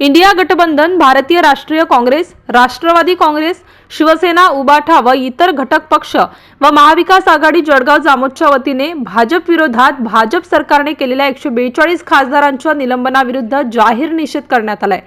India गठबंधन भारतीय राष्ट्रीय काँग्रेस राष्ट्रवादी काँग्रेस शिवसेना उबाठा व इतर घटक पक्ष व महाविकास आघाडी जळगाव जामोदच्या वतीने भाजप विरोधात भाजप सरकारने केलेल्या एकशे बेचाळीस खासदारांच्या निलंबनाविरुद्ध जाहीर निषेध करण्यात आलाय.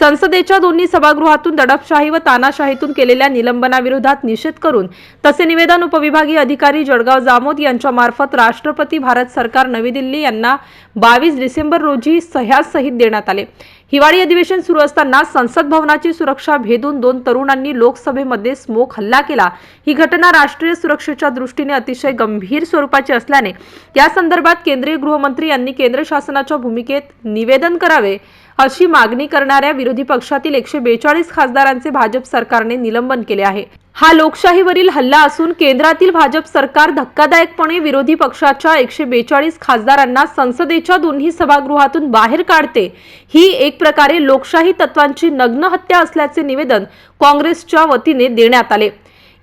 संसदेच्या दोन्ही सभागृहातून दडपशाही व तानाशाहीतून केलेल्या निलंबनाविरोधात निषेध करून तसे निवेदन उपविभागीय अधिकारी जळगाव जामोद यांच्या मार्फत राष्ट्रपती भारत सरकार नवी दिल्ली यांना बावीस डिसेंबर रोजी सह्यासहित देण्यात आले. हिवाळी अधिवेशन सुरू असताना संसद भवनाची सुरक्षा भेदून दोन तरुणांनी लोकसभेमध्ये स्मोक हल्ला केला. ही घटना राष्ट्रीय सुरक्षेच्या दृष्टीने अतिशय गंभीर स्वरूपाची असल्याने या संदर्भात केंद्रीय गृहमंत्री यांनी केंद्र शासनाच्या भूमिकेत निवेदन करावे अशी मागणी करणाऱ्या विरोधी पक्षातील एकशे बेचाळीस खासदारांचे भाजप सरकारने निलंबन केले आहे. हा लोकशाहीवरील हल्ला असून केंद्रातील भाजप सरकार धक्कादायकपणे विरोधी पक्षाच्या एकशे बेचाळीस खासदारांना संसदेच्या दोन्ही सभागृहातून बाहेर काढते ही एक प्रकारे लोकशाही तत्वांची नग्न हत्या असल्याचे निवेदन काँग्रेसच्या वतीने देण्यात आले.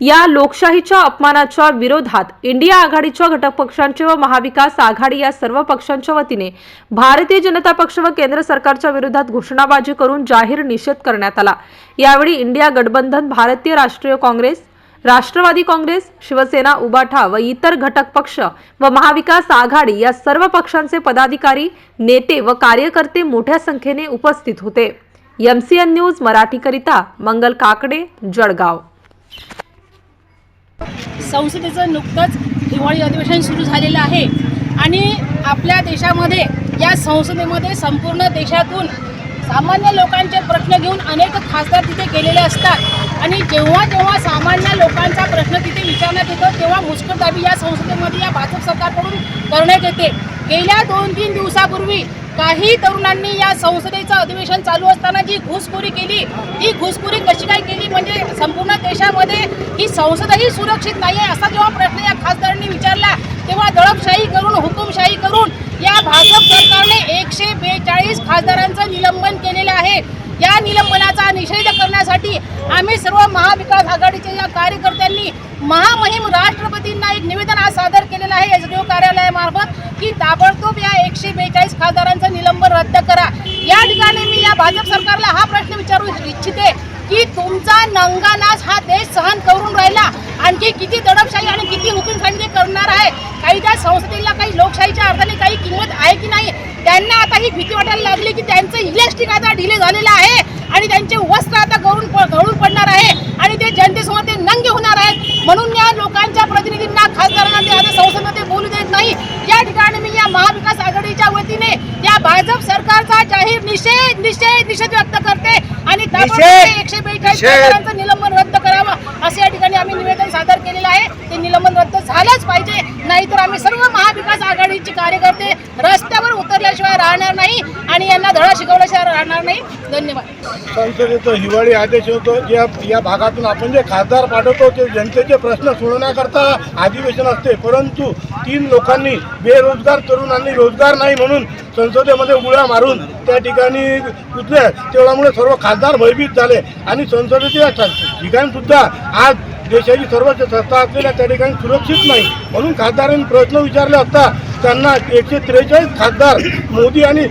या लोकशाहीच्या अपमानाच्या विरोधात इंडिया आघाडीच्या घटक पक्षांचे व महाविकास आघाडी या सर्व पक्षांच्या वतीने भारतीय जनता पक्ष व केंद्र सरकारच्या विरोधात घोषणाबाजी करून जाहीर निषेध करण्यात आला. यावेळी इंडिया गठबंधन भारतीय राष्ट्रीय काँग्रेस राष्ट्रवादी काँग्रेस शिवसेना उबाठा व इतर घटक पक्ष व महाविकास आघाडी या सर्व पक्षांचे पदाधिकारी नेते व कार्यकर्ते मोठ्या संख्येने उपस्थित होते. एमसीएन न्यूज मराठीकरिता मंगल काकडे जळगाव. संसदेचं नुकतंच हिवाळी अधिवेशन सुरू झालेलं आहे. आणि आपल्या देशामध्ये या संसदेमध्ये संपूर्ण देशातून सामान्य लोकांचे प्रश्न घेऊन अनेक खासदार तिथे गेलेले असतात. आणि जेव्हा जेव्हा सामान्य लोकांचा प्रश्न तिथे विचारण्यात येतो तेव्हा मुस्कटदाबी या संसदेमध्ये या भाजप सरकारकडून करण्यात येते. गेल्या दोन तीन दिवसापूर्वी काही तरुणांनी या संसदेचं अधिवेशन चालू असताना जी घुसखोरी केली ती घुसखोरी कशी काय केली? म्हणजे संपूर्ण देशामध्ये ही संसदही सुरक्षित नाही आहे असा जेव्हा प्रश्न या खासदारांनी विचारला तेव्हा दडपशाही करून हुकुमशाही करून या भाजप सरकारने एकशे बेचाळीस खासदारांचं निलंबन केलेलं आहे. या निलंबन निषेध करण्यासाठी आम्ही सर्व महाविकास आघाडीच्या या कार्यकर्त्यांनी महामहिम राष्ट्रपतींना एक निवेदन आज सादर केलेलं आहे. एस डी ओ कार्यालयामार्फत की ताबडतोब या एकशे बेचाळीस खासदारांचं निलंबन रद्द करा. या ठिकाणी मी या भाजप सरकारला हा प्रश्न विचारू इच्छिते की तुमचा नंगानाच हा देश सहन करून राहिला. आणखी किती दडपशाही आणि किती हुकुमशाही करणार आहे? काही त्या संसदेला काही लोकशाहीच्या अर्थाने काही किंमत आहे की नाही? त्यांना आता ही भीती वाटायला लागली की त्यांचं इलेक्ट्रिक आता डिले झालेलं आहे. आणि त्यांचे वस्त्र आता गळून गळून पडणार आहे आणि ते जनतेसमोर ते नंगे होणार आहेत. म्हणून या लोकांच्या प्रतिनिधींना खासदारांना ते आता संसदेमध्ये बोलू देत नाही. या ठिकाणी मी या महाविकास आघाडीच्या वतीने या भाजप सरकारचा जाहीर निषेध निषेध निषेध व्यक्त करते. आणि एकशे बेचाळीस निलंबन रद्द करावं. असं या ठिकाणी आम्ही निवेदन सादर केलेलं आहे. ते निलंबन रद्द झालंच पाहिजे. नाहीतर आम्ही सर्व महाविकास आघाडीचे कार्यकर्ते रस्त्यावर उतरल्याशिवाय राहणार नाही आणि यांना धडा शिकवल्याशिवाय राहणार नाही. धन्यवाद. संसदेचं हिवाळी आदेश होतो. या या भागातून आपण जे खासदार पाठवतो ते जनतेचे प्रश्न सोडवण्याकरता अधिवेशन असते. परंतु तीन लोकांनी बेरोजगार तरुणांनी रोजगार नाही म्हणून संसदेमध्ये उड्या मारून त्या ठिकाणी कुठल्या तेवढ्यामुळे सर्व खासदार भयभीत झाले. आणि संसदेच्या ठिकाणीसुद्धा आज देशाची सर्वोच्च संस्था असलेल्या त्या ठिकाणी सुरक्षित नाही. म्हणून खासदारांनी प्रश्न विचारले असता त्यांना एकशे त्रेचाळीस खासदार मोदी आणि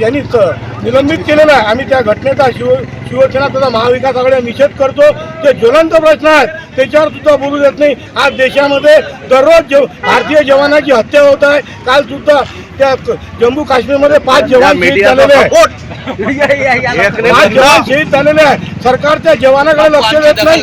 यांनी स- निलंबित केलेलं आहे. आम्ही त्या घटनेचा शिव शिवसेना तथा महाविकास आघाडी निषेध करतो. ते ज्वलंत प्रश्न आहेत. त्याच्यावर सुद्धा बोलू देत नाही. आज देशामध्ये दररोज भारतीय जवानाची हत्या होत आहे. काल सुद्धा त्या जम्मू काश्मीरमध्ये पाच जवान शहीद झालेले आहेत. पाच जवान शहीद झालेले आहे सरकारच्या जवानाकडे लक्ष देत नाही.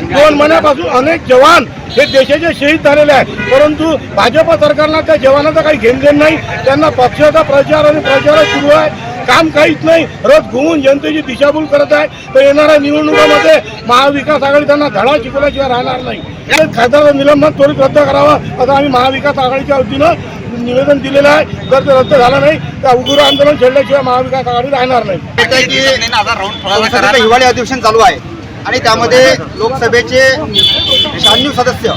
दोन महिन्यापासून अनेक जवान हे देशाचे शहीद झालेले आहेत. परंतु भाजप सरकारला त्या जवानाचा काही घेण देण नाही. त्यांना पक्षाचा प्रचार आणि प्रचार सुरू आहे. काम काहीच नाही. रोज घुमून जनतेची दिशाभूल करत आहे. तर येणाऱ्या निवडणुकामध्ये महाविकास आघाडी त्यांना धडा शिकवल्याशिवाय राहणार नाही. खासदार निलंबन त्वरित रद्द करावं असं आम्ही महाविकास आघाडीच्या वतीनं निवेदन दिलेलं आहे. जर ते रद्द झालं नाही तर उग्र आंदोलन छेडल्याशिवाय महाविकास आघाडी राहणार नाही. हिवाळी अधिवेशन चालू आहे. आणि त्यामध्ये लोकसभेचे शहाण्णव सदस्य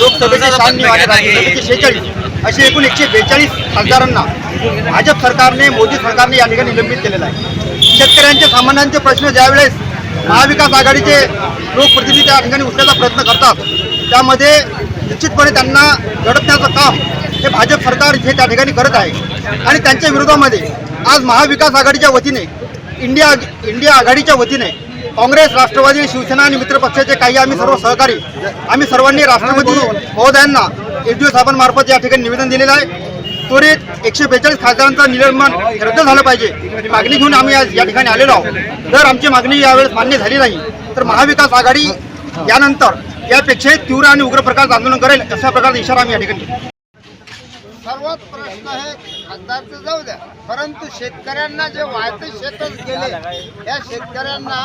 लोकसभेचे शहाण्णव आणि राज्यसभेचे शेहेचाळीस. असे एकूण एकशे बेचाळीस खासदारांना भाजप सरकारने मोदी सरकारने या ठिकाणी निलंबित केलेलं आहे. शेतकऱ्यांचे सामान्यांचे प्रश्न ज्यावेळेस महाविकास आघाडीचे लोकप्रतिनिधी त्या ठिकाणी उचलायचा प्रयत्न करतात त्यामध्ये निश्चितपणे त्यांना झडपण्याचं काम हे भाजप सरकार हे त्या ठिकाणी करत आहे. आणि त्यांच्या विरोधामध्ये आज महाविकास आघाडीच्या वतीने इंडिया इंडिया आघाडीच्या वतीने काँग्रेस राष्ट्रवादी शिवसेना आणि मित्रपक्षाचे काही आम्ही सर्व सहकारी आम्ही सर्वांनी राष्ट्रपती महोदयांना एस डी ओ साहेबांमार्फत या ठिकाणी निवेदन दिलेलं आहे. त्वरित एकशे बेचाळीस खासदारांचं निलंबन रद्द झालं पाहिजे. मागणी घेऊन आम्ही आज या ठिकाणी आलेलो आहोत. जर आमची मागणी यावेळेस मान्य झाली नाही तर महाविकास आघाडी यानंतर यापेक्षा तीव्र आणि उग्र प्रकारचं आंदोलन करेल अशा प्रकारचा इशारा आम्ही या ठिकाणी सर्वात प्रश्न हे खासदारचं जाऊ द्या. परंतु शेतकऱ्यांना जे वाहते शेतच गेले या शेतकऱ्यांना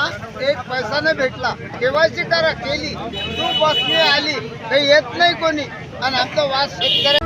एक पैसा न भेटला. केवायसी करा केली. तू बसली आली. काही येत नाही कोणी. आणि आमचा वास शेतकऱ्या